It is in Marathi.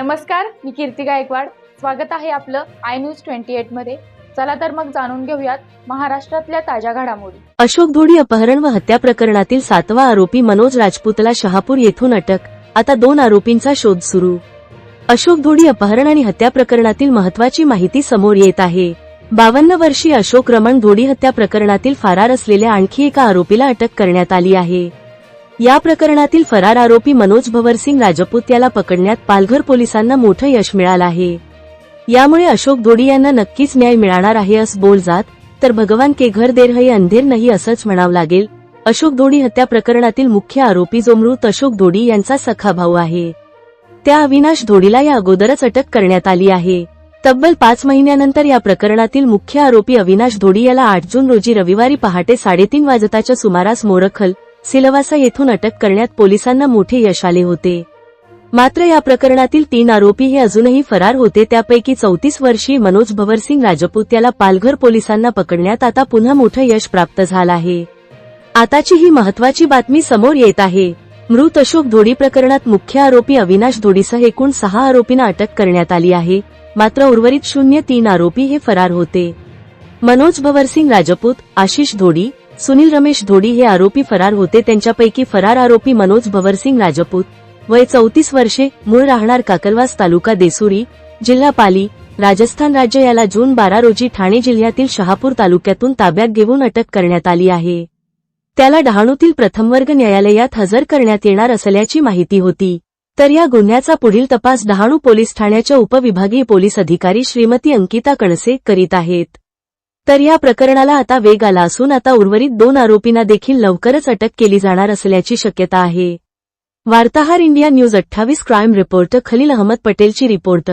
नमस्कार मी कीर्ती गायकवाड. स्वागत आहे आपलं आय न्यूज ट्वेंटी एटमध्ये. चला तर मग जाणून घेऊयात महाराष्ट्रातल्या ताज्या घडामोडी. अशोक धोडी अपहरण व हत्या प्रकरणातील सातवा आरोपी मनोज राजपूतला शहापूर येथून अटक. आता दोन आरोपींचा शोध सुरू. अशोक धोडी अपहरण आणि हत्या प्रकरणातील महत्वाची माहिती समोर येत आहे. बावन्न वर्षीय अशोक रमण धोडी हत्या प्रकरणातील फरार असलेल्या आणखी एका आरोपीला अटक करण्यात आली आहे. या प्रकरणातील फरार आरोपी मनोज भवरसिंग राजपूत याला पकडण्यात पालघर पोलिसांना मोठं यश मिळालं आहे. यामुळे अशोक धोडी यांना नक्कीच न्याय मिळणार आहे असं बोल जात तर भगवान के घर देर है अंधेर नाही असंच म्हणावं लागेल. अशोक धोडी हत्या प्रकरणातील मुख्य आरोपी जो मृत अशोक धोडी यांचा सखा भाऊ आहे. त्या अविनाश धोडीला या अगोदरच अटक करण्यात आली आहे. तब्बल पाच महिन्यानंतर या प्रकरणातील मुख्य आरोपी अविनाश धोडी याला आठ जून रोजी रविवारी पहाटे साडेतीन वाजताच्या सुमारास मोरखल सिलवासा येथून अटक करण्यात पोलिसांना मोठे यश आले होते. मात्र या प्रकरणातील तीन आरोपी हे अजूनही फरार होते. त्यापैकी चौतीस वर्षीय मनोज भवरसिंग राजपूत याला पालघर पोलिसांना पकडण्यात आता पुन्हा मोठं यश प्राप्त झालं आहे. आताची ही महत्वाची बातमी समोर येत आहे. मृत अशोक धोडी प्रकरणात मुख्य आरोपी अविनाश धोडीसह एकूण सहा आरोपींना अटक करण्यात आली आहे. मात्र उर्वरित शून्य तीन आरोपी हे फरार होते. मनोज भवरसिंग राजपूत आशिष धोडी सुनील रमेश धोडी हे आरोपी फरार होते. त्यांच्यापैकी फरार आरोपी मनोज भवरसिंग राजपूत. वय चौतीस वर्षे मूळ राहणार काकलवास तालुका देसुरी जिल्हा पाली राजस्थान राज्य. याला जून बारा रोजी ठाणे जिल्ह्यातील शहापूर तालुक्यातून ताब्यात घेऊन अटक करण्यात आली आहे. त्याला डहाणूतील प्रथमवर्ग न्यायालयात हजर करण्यात येणार असल्याची माहिती होती. तर या गुन्ह्याचा पुढील तपास डहाणू पोलीस ठाण्याच्या उपविभागीय पोलीस अधिकारी श्रीमती अंकिता कणसे करीत आहेत. तर या प्रकरणाला आता वेग आला असून आता उर्वरित दोन आरोपींना देखील लवकरच अटक केली जाणार असल्याची शक्यता आहे. वार्ताहर इंडिया न्यूज अठ्ठावीस क्राईम रिपोर्टर खलील अहमद पटेलची रिपोर्ट.